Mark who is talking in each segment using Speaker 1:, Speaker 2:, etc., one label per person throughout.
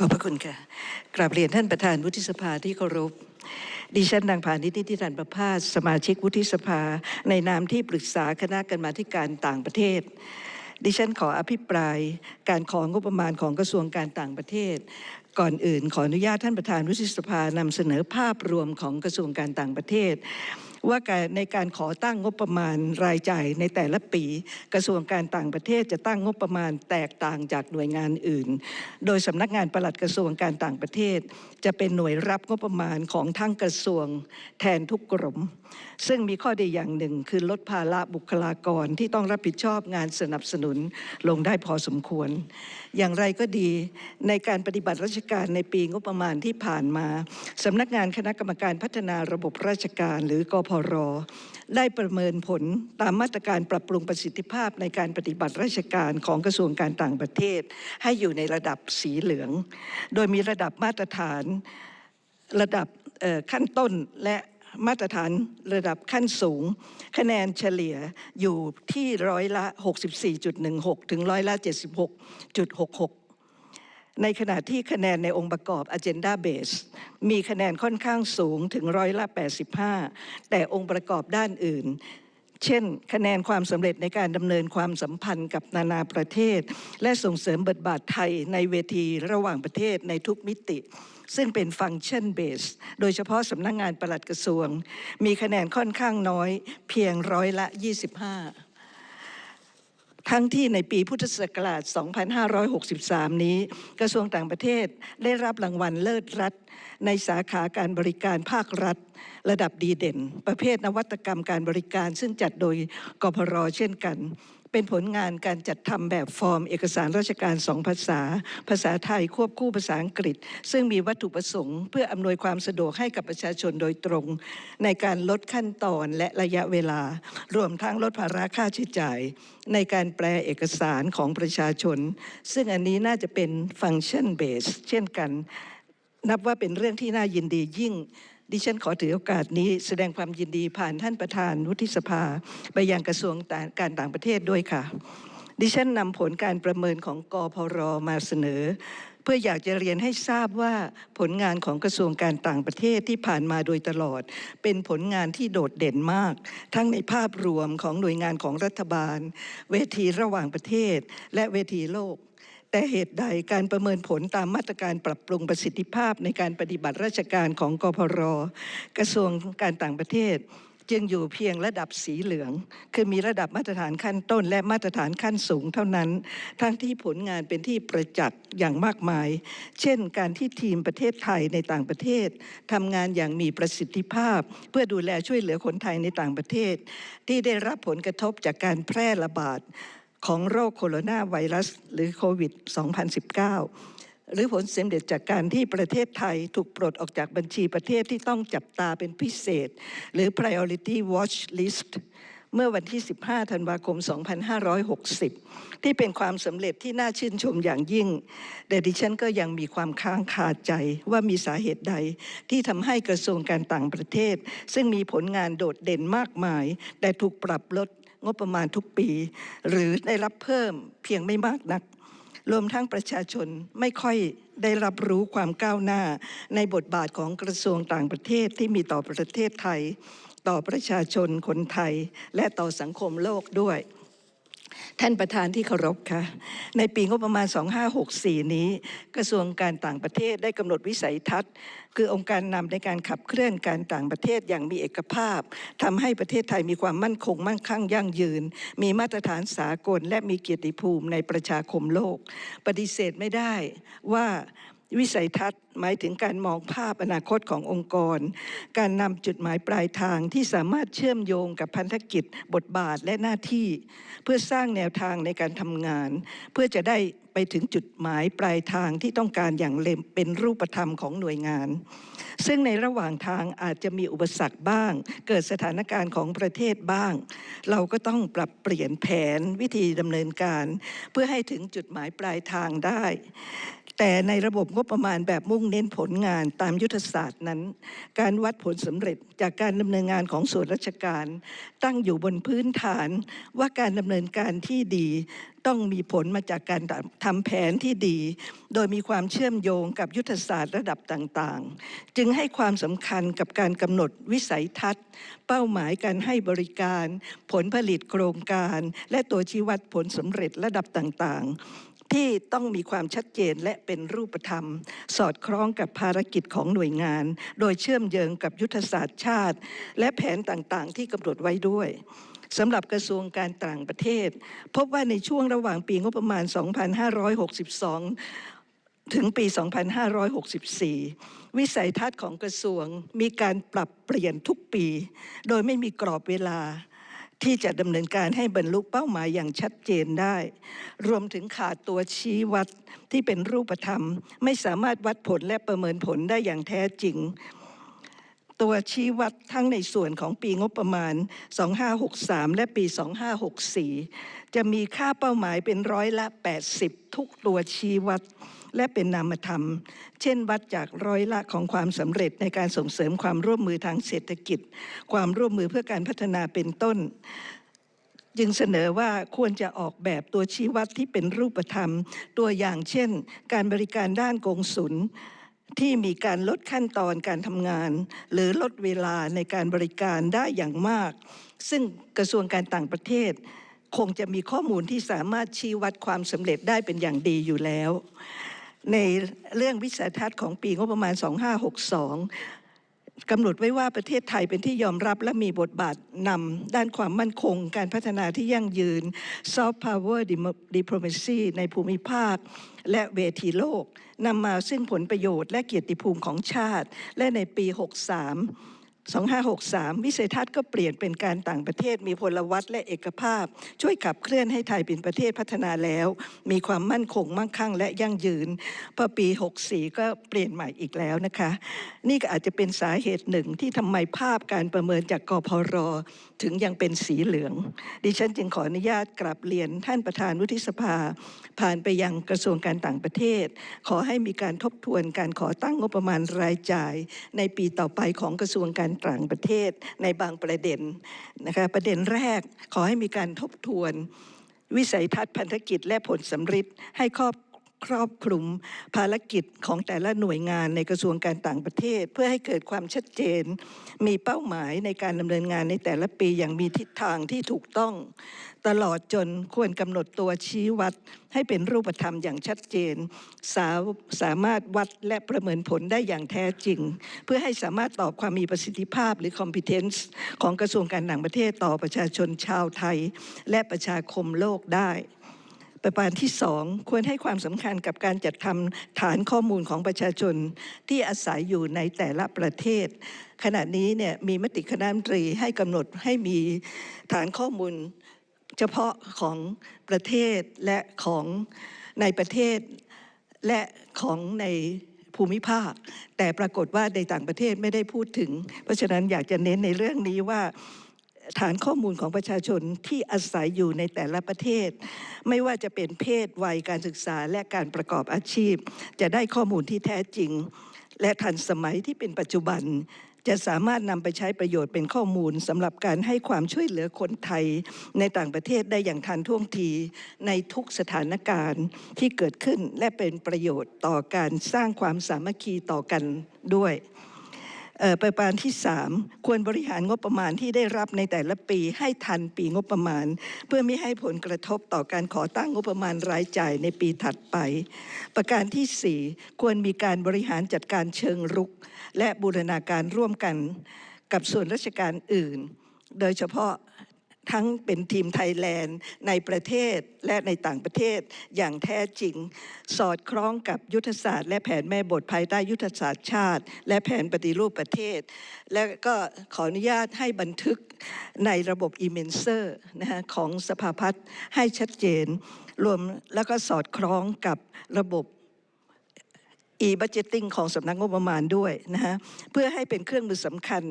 Speaker 1: ขอบพระคุณค่ะ กราบเรียนท่านประธานวุฒิสภาที่เคารพ ดิฉันนางพานิชนิติรันประภาส สมาชิกวุฒิสภา ในนามที่ปรึกษาคณะกรรมาธิการต่างประเทศ ดิฉันขออภิปรายการของงบประมาณของกระทรวงการต่างประเทศ ก่อนอื่นขออนุญาตท่านประธานวุฒิสภานำเสนอภาพรวมของกระทรวงการต่างประเทศ ว่าในการขอตั้งงบประมาณรายจ่ายในแต่ละปี กระทรวงการต่างประเทศจะตั้งงบประมาณแตกต่างจากหน่วยงานอื่น โดยสำนักงานปลัดกระทรวงการต่างประเทศ จะเป็นหน่วยรับงบประมาณของทั้งกระทรวงแทนทุกกรม ซึ่งมีข้อดีอย่างหนึ่ง คือลดภาระบุคลากรที่ต้องรับผิดชอบงานสนับสนุนลงได้พอสมควร อย่างไรก็ดีในการปฏิบัติราชการในปีงบประมาณที่ผ่านมาสำนักงานคณะกรรมการพัฒนาระบบราชการ หรือกพรได้ประเมินผลตามมาตรการปรับปรุงประสิทธิภาพในการปฏิบัติราชการของกระทรวงการต่างประเทศ ให้อยู่ในระดับสีเหลือง โดยมีระดับมาตรฐานระดับขั้นต้นและมาตรฐานระดับขั้นสูง คะแนนเฉลี่ยอยู่ที่ร้อยละ 64.16 ถึงร้อยละ 76.66 ในขณะที่คะแนนในองค์ประกอบ Agenda Base มีคะแนนค่อนข้างสูงถึงร้อยละ 85 แต่องค์ประกอบด้านอื่น เช่น คะแนนความสำเร็จในการดำเนินความสัมพันธ์กับนานาประเทศ และส่งเสริมบทบาทไทยในเวทีระหว่างประเทศในทุกมิติ ซึ่งเป็นฟังก์ชันเบสโดยเฉพาะสำนักงงานปลัดกระทรวง มีคะแนนค่อนข้างน้อย เพียงร้อยละ 25 ทั้งที่ในปีพุทธศักราช 2563 นี้ กระทรวงต่างประเทศได้รับรางวัลเลิศรัฐ ในสาขาการบริการภาครัฐ ระดับดีเด่น ประเภทนวัตกรรมการบริการซึ่งจัดโดยกพรเช่นกันเป็นผลงานการจัดทำแบบฟอร์ม เอกสารราชการสองภาษา ภาษาไทยควบคู่ภาษาอังกฤษ ซึ่งมีวัตถุประสงค์ เพื่ออำนวยความสะดวกให้กับประชาชนโดยตรง ในการลดขั้นตอนและระยะเวลา รวมทั้งลดภาระค่าใช้จ่าย ในการแปลเอกสารของประชาชน ซึ่งอันนี้น่าจะเป็นฟังก์ชันเบสเช่นกัน นับว่าเป็นเรื่องที่น่ายินดียิ่ง ดิฉันขอถือโอกาสนี้แสดงความยินดีผ่านท่านประธานวุฒิสภา ไปยังกระทรวงการต่างประเทศด้วยค่ะ ดิฉันนำผลการประเมินของกพรมาเสนอ เพื่ออยากจะเรียนให้ทราบว่าผลงานของกระทรวงการต่างประเทศที่ผ่านมาโดยตลอด เป็นผลงานที่โดดเด่นมาก ทั้งในภาพรวมของหน่วยงานของรัฐบาล เวทีระหว่างประเทศ และเวทีโลก แต่เหตุใดการประเมินผลตามมาตรการปรับปรุงประสิทธิภาพในการปฏิบัติราชการของกพรกระทรวงการต่างประเทศ จึงอยู่เพียงระดับสีเหลือง คือมีระดับมาตรฐานขั้นต้น และมาตรฐานขั้นสูงเท่านั้น ทั้งที่ผลงานเป็นที่ประจักษ์อย่างมากมาย เช่น การที่ทีมประเทศไทยในต่างประเทศทำงานอย่างมีประสิทธิภาพ เพื่อดูแลช่วยเหลือคนไทยในต่างประเทศ ที่ได้รับผลกระทบจากการแพร่ระบาด ของโรคโคโรนาไวรัส หรือโควิด 2019 หรือผลสำเร็จจากการที่ประเทศไทยถูกปลดออกจากบัญชีประเทศที่ต้องจับตาเป็นพิเศษ หรือ priority watch list เมื่อวันที่ 15 ธันวาคม 2560 ที่เป็นความสำเร็จที่น่าชื่นชมอย่างยิ่ง แต่ดิฉันก็ยังมีความค้างคาใจว่ามีสาเหตุใด ที่ทำให้กระทรวงการต่างประเทศ ซึ่งมีผลงานโดดเด่นมากมาย แต่ถูกปรับลด งบประมาณทุกปี หรือได้รับเพิ่มเพียงไม่มากนัก รวมทั้งประชาชนไม่ค่อยได้รับรู้ความก้าวหน้า ในบทบาทของกระทรวงต่างประเทศที่มีต่อประเทศไทย ต่อประชาชนคนไทย และต่อสังคมโลกด้วย ท่านประธานที่เคารพค่ะ ในปีงบประมาณ 2564 นี้ กระทรวงการต่างประเทศได้กำหนดวิสัยทัศน์ คือองค์การนำในการขับเคลื่อนการต่างประเทศอย่างมีเอกภาพทำให้ประเทศไทยมีความมั่นคงมั่งคั่งยั่งยืน มีมาตรฐานสากล และมีเกียรติภูมิในประชาคมโลก ปฏิเสธไม่ได้ว่า วิสัยทัศน์หมายถึงการมองภาพอนาคตขององค์กร การนำจุดหมายปลายทางที่สามารถเชื่อมโยงกับพันธกิจ บทบาทและหน้าที่ เพื่อสร้างแนวทางในการทำงาน เพื่อจะได้ไปถึงจุดหมายปลายทางที่ต้องการอย่างเล็มเป็นรูปธรรมของหน่วยงาน ซึ่งในระหว่างทางอาจจะมีอุปสรรคบ้าง เกิดสถานการณ์ของประเทศบ้าง เราก็ต้องปรับเปลี่ยนแผนวิธีดำเนินการ เพื่อให้ถึงจุดหมายปลายทางได้ แต่ในระบบงบประมาณแบบมุ่งเน้นผลงานตามยุทธศาสตร์นั้น การวัดผลสำเร็จจากการดำเนินงานของส่วนราชการ ตั้งอยู่บนพื้นฐานว่าการดำเนินการที่ดีต้องมีผลมาจากการทำแผนที่ดี โดยมีความเชื่อมโยงกับยุทธศาสตร์ระดับต่างๆ จึงให้ความสำคัญกับการกำหนดวิสัยทัศน์ เป้าหมายการให้บริการ ผลผลิตโครงการ และตัวชี้วัดผลสำเร็จระดับต่างๆ ที่ต้องมีความชัดเจนและเป็นรูปธรรม สอดคล้องกับภารกิจของหน่วยงาน โดยเชื่อมโยงกับยุทธศาสตร์ชาติ และแผนต่างๆ ที่กำหนดไว้ด้วยสำหรับกระทรวงการต่างประเทศ พบว่าในช่วงระหว่างปีงบประมาณ 2562ถึงปี 2564 วิสัยทัศน์ของกระทรวงมีการปรับเปลี่ยนทุกปี โดยไม่มีกรอบเวลา ที่จะดำเนินการให้บรรลุเป้าหมายอย่างชัดเจนได้ รวมถึงขาดตัวชี้วัดที่เป็นรูปธรรม ไม่สามารถวัดผลและประเมินผลได้อย่างแท้จริง ตัวชี้วัดทั้งในส่วนของปีงบประมาณ 2563 และปี 2564 จะมีค่าเป้าหมายเป็นร้อยละ 80 ทุกตัวชี้วัด และเป็นนามธรรม เช่นวัดจากร้อยละของความสำเร็จในการส่งเสริมความร่วมมือทางเศรษฐกิจ ความร่วมมือเพื่อการพัฒนาเป็นต้นจึงเสนอว่าควรจะออกแบบตัวชี้วัดที่เป็นรูปธรรม ตัวอย่างเช่น การบริการด้านกงสุล ที่มีการลดขั้นตอนการทำงาน หรือลดเวลาในการบริการได้อย่างมาก ซึ่งกระทรวงการต่างประเทศ คงจะมีข้อมูลที่สามารถชี้วัดความสำเร็จได้เป็นอย่างดีอยู่แล้ว ในเรื่องวิสัยทัศน์ของปีงบประมาณ 2562 กำหนดไว้ว่าประเทศไทยเป็นที่ยอมรับและมีบทบาทนำด้านความมั่นคง การพัฒนาที่ยั่งยืน soft power diplomacy ในภูมิภาค และเวทีโลกนำมาซึ่งผลประโยชน์และเกียรติภูมิของชาติ และในปี 63 2563 วิสัยทัศน์ก็เปลี่ยนเป็นการต่างประเทศ มีพลวัตและเอกภาพ ช่วยขับเคลื่อนให้ไทยเป็นประเทศพัฒนาแล้ว มีความมั่นคงมั่งคั่งและยั่งยืนพอปี 64 ก็เปลี่ยนใหม่อีกแล้วนะคะ นี่ก็อาจจะเป็นสาเหตุหนึ่งที่ทำไมภาพการประเมินจากกพรถึงยังเป็นสีเหลือง ดิฉันจึงขออนุญาตกราบเรียนท่านประธานวุฒิสภา ผ่านไปยังกระทรวงการต่างประเทศ ขอให้มีการทบทวนการขอตั้งงบประมาณรายจ่าย ในปีต่อไปของกระทรวงการต่างประเทศในบางประเด็นนะคะประเด็นแรกขอให้มีการทบทวนวิสัยทัศน์พันธกิจและผลสำฤทธิ์ให้ครอบ ครอบคลุมภารกิจของแต่ละหน่วยงานในกระทรวงการต่างประเทศ เพื่อให้เกิดความชัดเจน มีเป้าหมายในการดำเนินงานในแต่ละปีอย่างมีทิศทางที่ถูกต้อง ตลอดจนควรกำหนดตัวชี้วัด ให้เป็นรูปธรรมอย่างชัดเจน สาสามารถวัดและประเมินผลได้อย่างแท้จริง เพื่อให้สามารถตอบความมีประสิทธิภาพหรือ competence ของกระทรวงการต่างประเทศต่อประชาชนชาวไทย และประชาคมโลกได้ ประการที่สองควรให้ความสำคัญกับการจัดทำฐานข้อมูลของประชาชนที่อาศัยอยู่ในแต่ละประเทศ ขณะนี้เนี่ยมีมติคณะรัฐมนตรีให้กำหนดให้มีฐานข้อมูลเฉพาะของประเทศและของในประเทศและของในภูมิภาค แต่ปรากฏว่าในต่างประเทศไม่ได้พูดถึง เพราะฉะนั้นอยากจะเน้นในเรื่องนี้ว่า ฐานข้อมูลของประชาชนที่อาศัยอยู่ในแต่ละประเทศ ไม่ว่าจะเป็นเพศวัยการศึกษาและการประกอบอาชีพ จะได้ข้อมูลที่แท้จริง และทันสมัยที่เป็นปัจจุบัน จะสามารถนำไปใช้ประโยชน์เป็นข้อมูลสำหรับการให้ความช่วยเหลือคนไทย ในต่างประเทศได้อย่างทันท่วงทีในทุกสถานการณ์ที่เกิดขึ้นและเป็นประโยชน์ต่อการสร้างความสามัคคีต่อกันด้วย ประการที่ 3 ควรบริหารงบประมาณที่ได้รับในแต่ละปีให้ทันปีงบประมาณ เพื่อไม่ให้ผลกระทบต่อการขอตั้งงบประมาณรายจ่ายในปีถัดไป ประการที่ 4 ควรมีการบริหารจัดการเชิงรุก และบูรณาการร่วมกันกับส่วนราชการอื่น โดยเฉพาะ ทั้งเป็นทีมไทยแลนด์ในประเทศและในต่างประเทศอย่างแท้จริง สอดคล้องกับยุทธศาสตร์และแผนแม่บทภายใต้ยุทธศาสตร์ชาติ และแผนปฏิรูปประเทศ และก็ขออนุญาตให้บันทึกในระบบอีเมนเซอร์นะฮะของสภาพัฒน์ให้ชัดเจน รวมแล้วก็สอดคล้องกับระบบ e-budgeting ของสำนักงบประมาณด้วยนะฮะเพื่อให้เป็นเครื่องมือสำคัญ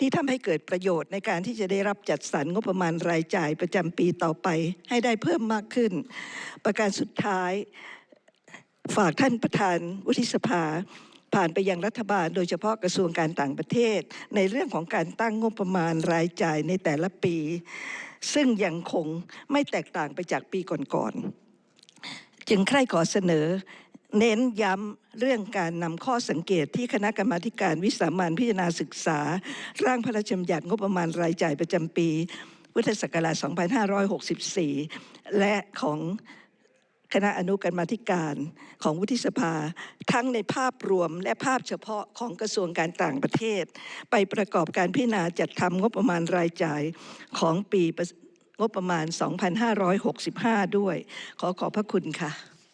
Speaker 1: ที่ทำให้เกิดประโยชน์ในการที่จะได้รับจัดสรรงบประมาณรายจ่ายประจำปีต่อไป ให้ได้เพิ่มมากขึ้น ประการสุดท้ายฝากท่านประธานวุฒิสภา ผ่านไปยังรัฐบาล โดยเฉพาะกระทรวงการต่างประเทศ ในเรื่องของการตั้งงบประมาณรายจ่ายในแต่ละปี ซึ่งยังคงไม่แตกต่างไปจากปีก่อนๆจึงใคร่ขอเสนอ เน้นย้ำเรื่องการนำข้อสังเกตที่คณะกรรมาการวิสามันพิจารณาศึกษา ร่างพระราชบัญญัติงบประมาณรายจ่ายประจำปีพุทธศักราช 2564 และของคณะอนุกรรมาธิการของวุฒิสภา ทั้งในภาพรวมและภาพเฉพาะของกระทรวงการต่างประเทศ ไปประกอบการพิจารณาจัดทำงบประมาณรายจ่ายของปีงบประมาณ 2565 ด้วย ขอขอบพระคุณค่ะ